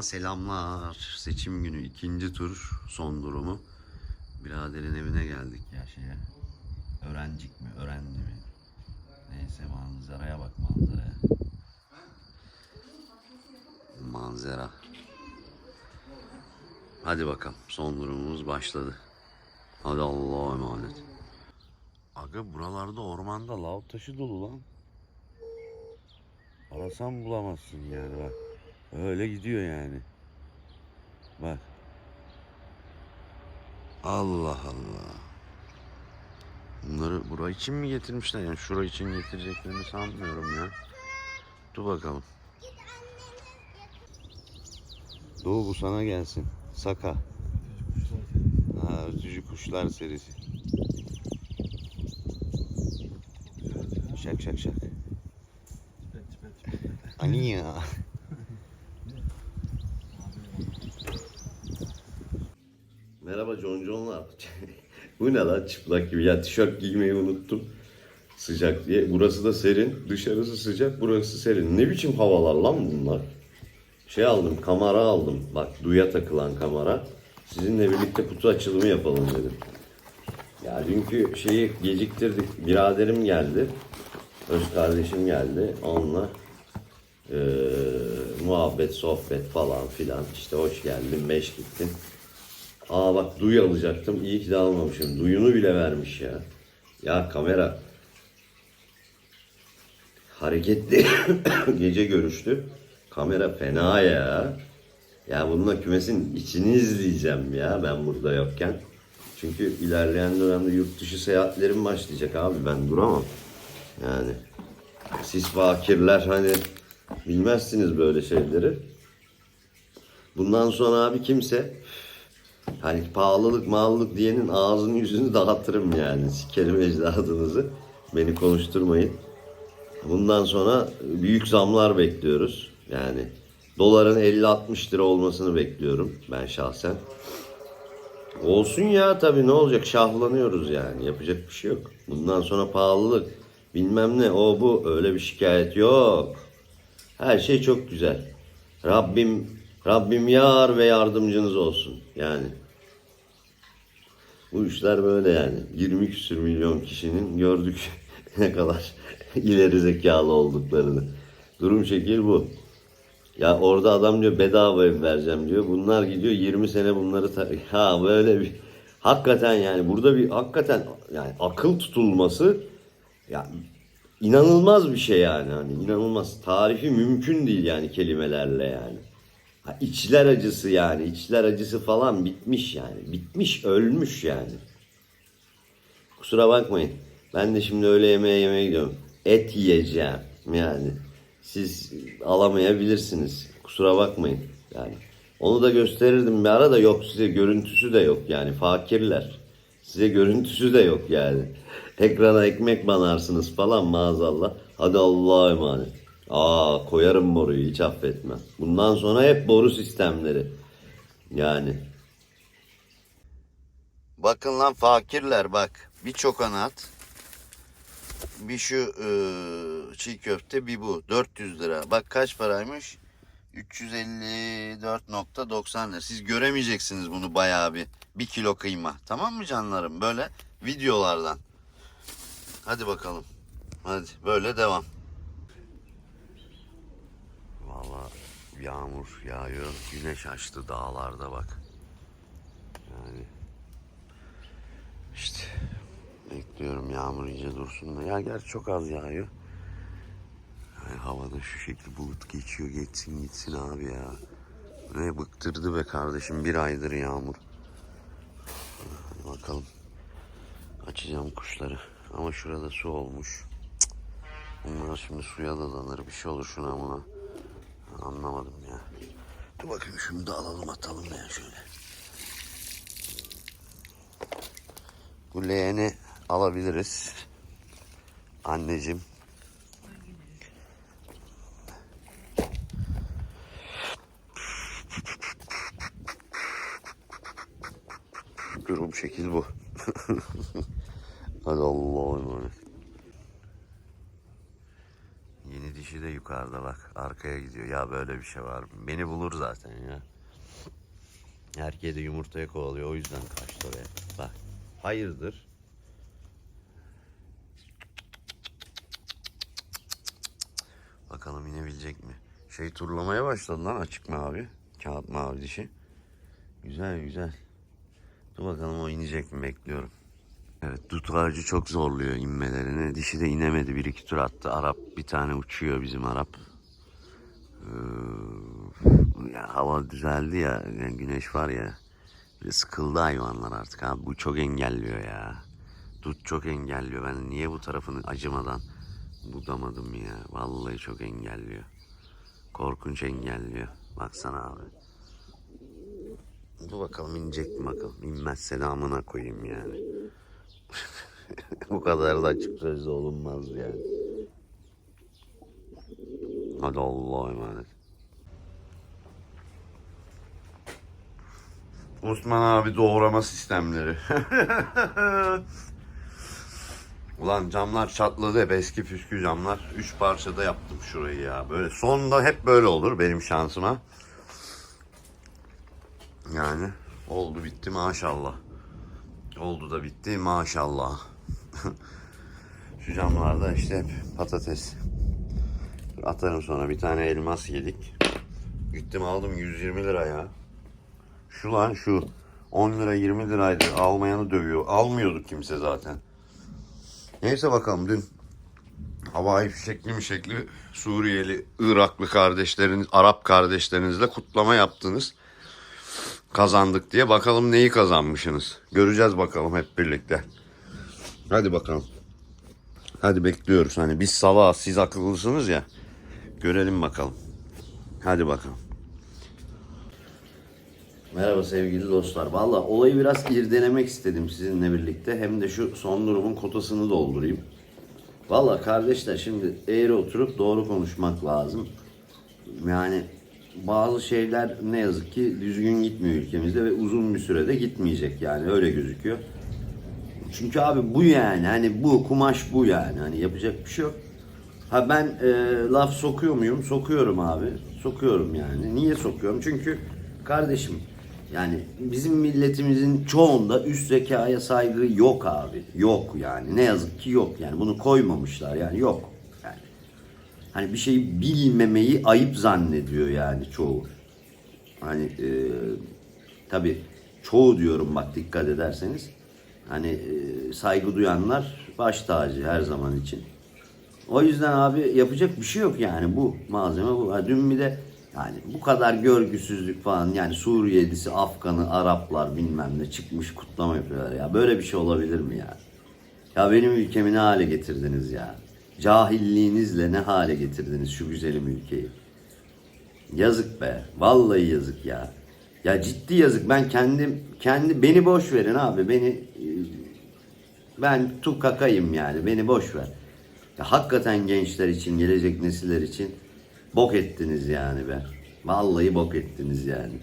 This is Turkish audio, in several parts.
Kanala selamlar. Seçim günü ikinci tur son durumu. Biraderin evine geldik ya şeye. Öğrencik mi, öğrendi mi? Neyse manzaraya bak manzaraya. Manzara. Hadi bakalım son durumumuz başladı. Hadi Allah'a emanet. Aga buralarda ormanda lav taşı dolu lan. Arasan bulamazsın yani bak. Öyle gidiyor yani. Bak. Allah Allah. Bunları buraya için mi getirmişler? Yani şura için getireceklerini sanmıyorum ya. Dur bakalım. Doğu bu sana gelsin. Saka. Ha, ötücü kuşlar serisi. Şak şak şak. Ani ya. Merhaba Conconlar. Bu ne lan çıplak gibi. Ya tişört giymeyi unuttum. Sıcak diye. Burası da serin. Dışarısı sıcak. Burası serin. Ne biçim havalar lan bunlar? Şey aldım. Kamera aldım. Bak duya takılan kamera. Sizinle birlikte kutu açılımı yapalım dedim. Ya dünkü şeyi geciktirdik. Biraderim geldi. Öz kardeşim geldi. Onunla eee, muhabbet, sohbet falan filan. İşte hoş geldin, beş gittin. Aa bak duy alacaktım. İyi ki de almamışım. Duyunu bile vermiş ya. Ya kamera hareketli gece görüştü. Kamera fena ya. Ya bununla kümesin içini izleyeceğim ya ben burada yokken. Çünkü ilerleyen dönemde yurt dışı seyahatlerim başlayacak abi ben duramam. Yani siz fakirler hani bilmezsiniz böyle şeyleri. Bundan sonra abi kimse hani pahalılık mağlılık diyenin ağzını yüzünü dağıtırım yani. Sikerim ecdadınızı. Beni konuşturmayın. Bundan sonra büyük zamlar bekliyoruz. Yani doların 50-60 lira olmasını bekliyorum ben şahsen. Olsun ya tabii ne olacak şahlanıyoruz yani yapacak bir şey yok. Bundan sonra pahalılık bilmem ne o bu öyle bir şikayet yok. Her şey çok güzel. Rabbim Rabbim yar ve yardımcınız olsun yani. Bu işler böyle yani. 20 küsür milyon kişinin gördük ne kadar ileri zekalı olduklarını. Durum şekil bu. Ya orada adam diyor bedava ev vereceğim diyor. Bunlar gidiyor 20 sene bunları ha böyle bir hakikaten yani burada bir hakikaten yani akıl tutulması ya inanılmaz bir şey yani hani inanılmaz tarifi mümkün değil yani kelimelerle yani. Ha, içler acısı yani içler acısı falan bitmiş yani bitmiş ölmüş yani. Kusura bakmayın. Ben de şimdi öğle yemeğe yemeye gidiyorum. Et yiyeceğim yani. Siz alamayabilirsiniz. Kusura bakmayın. Yani onu da gösterirdim bir ara da yok size görüntüsü de yok yani fakirler. Size görüntüsü de yok yani. Ekrana ekmek banarsınız falan maazallah. Hadi Allah'a emanet. Aa koyarım boruyu hiç affetmem. Bundan sonra hep boru sistemleri. Yani. Bakın lan fakirler bak. Bir çokanat. Bir şu ıı, çiğ köfte bir bu. 400 lira. Bak kaç paraymış? 354.90 lira. Siz göremeyeceksiniz bunu bayağı bir. Bir kilo kıyma. Tamam mı canlarım? Böyle videolardan. Hadi bakalım. Hadi böyle devam. Vallahi yağmur yağıyor. Güneş açtı dağlarda bak. Yani işte bekliyorum yağmur iyice dursun da. Ya gerçi çok az yağıyor. Yani havada şu şekilde bulut geçiyor geçsin gitsin abi ya. Ne bıktırdı be kardeşim bir aydır yağmur. Bakalım. Açacağım kuşları. Ama şurada su olmuş. Bunlar şimdi suya da dalır bir şey olur şuna buna. Anlamadım ya. Dur bakayım şunu da alalım atalım ya şöyle. Bu leğeni alabiliriz. Anneciğim. Durum şekil bu. Hadi Allah'a emanet. De yukarıda bak. Arkaya gidiyor. Ya böyle bir şey var. Beni bulur zaten ya. Erkeği de yumurtaya kovalıyor. O yüzden kaçtı oraya. Bak. Hayırdır? Bakalım inebilecek mi? Şey turlamaya başladı lan açık mavi. Kağıt mavi dişi. Güzel güzel. Dur bakalım o inecek mi bekliyorum. Evet dut ağacı çok zorluyor inmelerini. Dişi de inemedi. Bir iki tur attı. Arap bir tane uçuyor bizim Arap. Ee, ya hava düzeldi ya. yani güneş var ya. Sıkıldı hayvanlar artık abi. Bu çok engelliyor ya. Dut çok engelliyor. Ben niye bu tarafını acımadan budamadım ya. Vallahi çok engelliyor. Korkunç engelliyor. Baksana abi. Dur bakalım inecek mi bakalım. İnmezse de amına koyayım yani. Bu kadar da açık sözlü olunmaz yani. Hadi Allah'a emanet. Osman abi doğrama sistemleri. Ulan camlar çatladı hep eski püskü camlar. Üç parçada yaptım şurayı ya. Böyle sonunda hep böyle olur benim şansıma. Yani oldu bitti maşallah. Oldu da bitti maşallah. Şu camlarda işte patates. Atarım sonra bir tane elmas yedik. Gittim aldım 120 lira ya. Şu lan şu 10 lira 20 liraydı. Almayanı dövüyor. Almıyorduk kimse zaten. Neyse bakalım dün havai fişekli mi şekli Suriyeli, Iraklı kardeşleriniz, Arap kardeşlerinizle kutlama yaptınız. Kazandık diye. Bakalım neyi kazanmışsınız. Göreceğiz bakalım hep birlikte. Hadi bakalım. Hadi bekliyoruz. Hani biz salak siz akıllısınız ya. Görelim bakalım. Hadi bakalım. Merhaba sevgili dostlar. Valla olayı biraz irdelemek istedim sizinle birlikte. Hem de şu son durumun kotasını doldurayım. Valla kardeşler şimdi eğri oturup doğru konuşmak lazım. Yani bazı şeyler ne yazık ki düzgün gitmiyor ülkemizde ve uzun bir sürede gitmeyecek yani öyle gözüküyor. Çünkü abi bu yani hani bu kumaş bu yani hani yapacak bir şey yok. Ha ben e, laf sokuyor muyum? Sokuyorum abi. Sokuyorum yani. Niye sokuyorum? Çünkü kardeşim yani bizim milletimizin çoğunda üst zekaya saygı yok abi. Yok yani. Ne yazık ki yok yani. Bunu koymamışlar yani yok. Hani bir şeyi bilmemeyi ayıp zannediyor yani çoğu. Hani e, tabi çoğu diyorum bak dikkat ederseniz. Hani e, saygı duyanlar baş tacı her zaman için. O yüzden abi yapacak bir şey yok yani bu malzeme bu. Dün bir de yani bu kadar görgüsüzlük falan yani Suriyelisi, Afganı, Araplar bilmem ne çıkmış kutlama yapıyorlar ya. Böyle bir şey olabilir mi ya? Ya benim ülkemi ne hale getirdiniz ya? Cahilliğinizle ne hale getirdiniz şu güzelim ülkeyi? Yazık be. Vallahi yazık ya. Ya ciddi yazık. Ben kendim kendi beni boş verin abi. Beni e, ben tukakayım yani. Beni boş ver. Ya hakikaten gençler için, gelecek nesiller için bok ettiniz yani be. Vallahi bok ettiniz yani.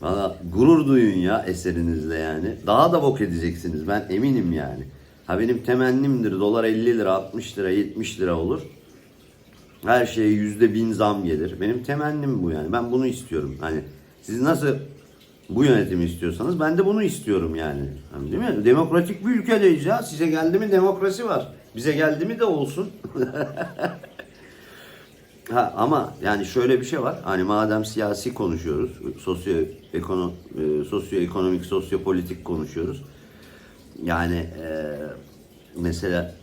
Valla gurur duyun ya eserinizle yani. Daha da bok edeceksiniz ben eminim yani. Ha benim temennimdir dolar 50 lira, 60 lira, 70 lira olur. Her şeye yüzde bin zam gelir. Benim temennim bu yani. Ben bunu istiyorum. Hani siz nasıl bu yönetimi istiyorsanız ben de bunu istiyorum yani. Hani değil mi? Demokratik bir ülkedeyiz ya. Size geldi mi demokrasi var. Bize geldi mi de olsun. ha, ama yani şöyle bir şey var. Hani madem siyasi konuşuyoruz, sosyo e, sosyoekonomik, sosyopolitik konuşuyoruz. Yani e, mesela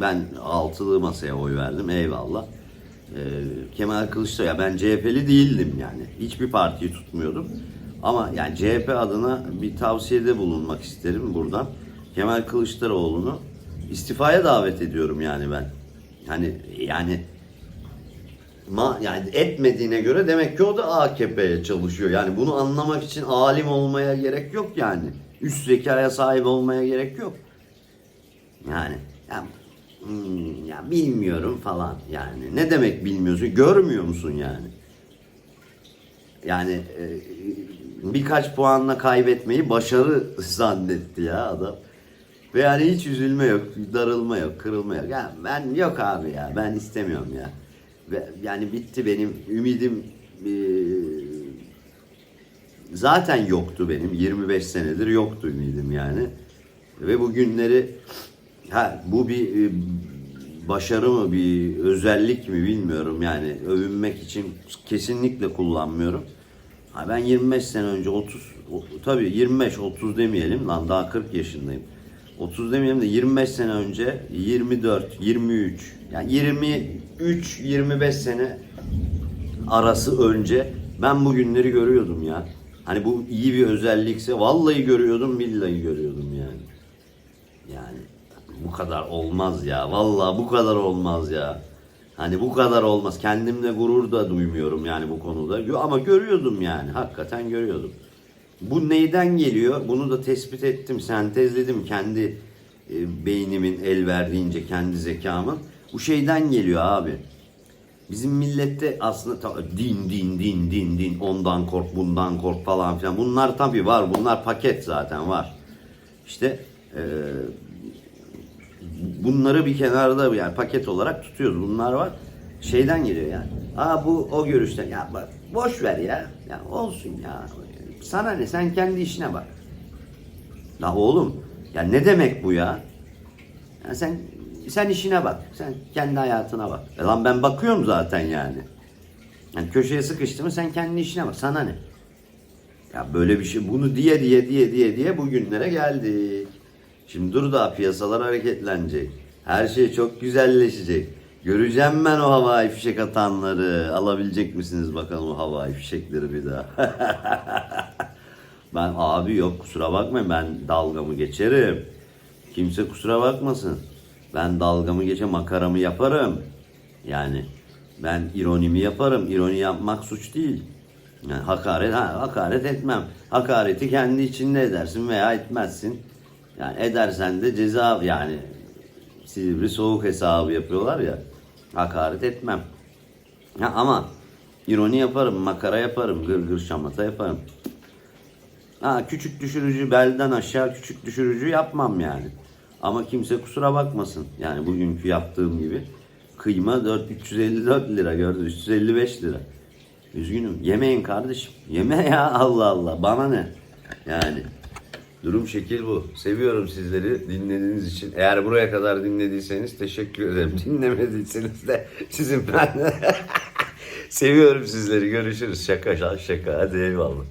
ben altılı masaya oy verdim eyvallah. Ee, Kemal Kılıçdaroğlu ya ben CHP'li değildim yani. Hiçbir partiyi tutmuyordum. Ama yani CHP adına bir tavsiyede bulunmak isterim buradan. Kemal Kılıçdaroğlu'nu istifaya davet ediyorum yani ben. Hani yani ma yani etmediğine göre demek ki o da AKP'ye çalışıyor. Yani bunu anlamak için alim olmaya gerek yok yani. Üst zekaya sahip olmaya gerek yok. Yani ya, hmm, ya bilmiyorum falan yani. Ne demek bilmiyorsun? Görmüyor musun yani? Yani e, birkaç puanla kaybetmeyi başarı zannetti ya adam. Ve yani hiç üzülme yok, darılma yok, kırılma yok. Ya ben yok abi ya, ben istemiyorum ya. Ve yani bitti benim ümidim eee, zaten yoktu benim. 25 senedir yoktu ümidim yani. Ve bu günleri ha bu bir e, başarı mı bir özellik mi bilmiyorum yani övünmek için kesinlikle kullanmıyorum. Ha ben 25 sene önce 30 o- tabii 25 30 demeyelim lan daha 40 yaşındayım. 30 demeyelim de 25 sene önce 24 23 yani 23 25 sene arası önce ben bu günleri görüyordum ya. Hani bu iyi bir özellikse vallahi görüyordum billahi görüyordum yani. Yani bu kadar olmaz ya. Vallahi bu kadar olmaz ya. Hani bu kadar olmaz. Kendimle gurur da duymuyorum yani bu konuda. Ama görüyordum yani. Hakikaten görüyordum. Bu neyden geliyor? Bunu da tespit ettim, sentezledim kendi e, beynimin el verdiğince, kendi zekamın. Bu şeyden geliyor abi. Bizim millette aslında ta- din din din din din ondan kork bundan kork falan filan. Bunlar tabii var. Bunlar paket zaten var. İşte e, bunları bir kenarda yani paket olarak tutuyoruz. Bunlar var. Şeyden geliyor yani. Aa bu o görüşten. Ya bak boş ver ya. Ya olsun ya. Sana ne? Sen kendi işine bak. La oğlum ya ne demek bu ya? Ya sen sen işine bak. Sen kendi hayatına bak. E lan ben bakıyorum zaten yani. Yani köşeye sıkıştı mı sen kendi işine bak. Sana ne? Ya böyle bir şey bunu diye diye diye diye diye bugünlere geldik. Şimdi dur daha piyasalar hareketlenecek. Her şey çok güzelleşecek. Göreceğim ben o havai fişek atanları. Alabilecek misiniz bakalım o havai fişekleri bir daha. ben abi yok kusura bakmayın ben dalgamı geçerim. Kimse kusura bakmasın. Ben dalgamı geçe makaramı yaparım. Yani ben ironimi yaparım. İroni yapmak suç değil. Yani hakaret, ha, hakaret etmem. Hakareti kendi içinde edersin veya etmezsin. Yani edersen de ceza yani Silivri soğuk hesabı yapıyorlar ya. Hakaret etmem. Ha, ama ironi yaparım, makara yaparım, gırgır şamata yaparım. Ha, küçük düşürücü, belden aşağı küçük düşürücü yapmam yani. Ama kimse kusura bakmasın. Yani bugünkü yaptığım gibi. Kıyma 4, 354 lira gördü, 355 lira. Üzgünüm. Yemeyin kardeşim. Yeme ya Allah Allah. Bana ne? Yani. Durum şekil bu. Seviyorum sizleri dinlediğiniz için. Eğer buraya kadar dinlediyseniz teşekkür ederim. Dinlemediyseniz de sizin ben. Seviyorum sizleri. Görüşürüz. Şaka şaka. Hadi eyvallah.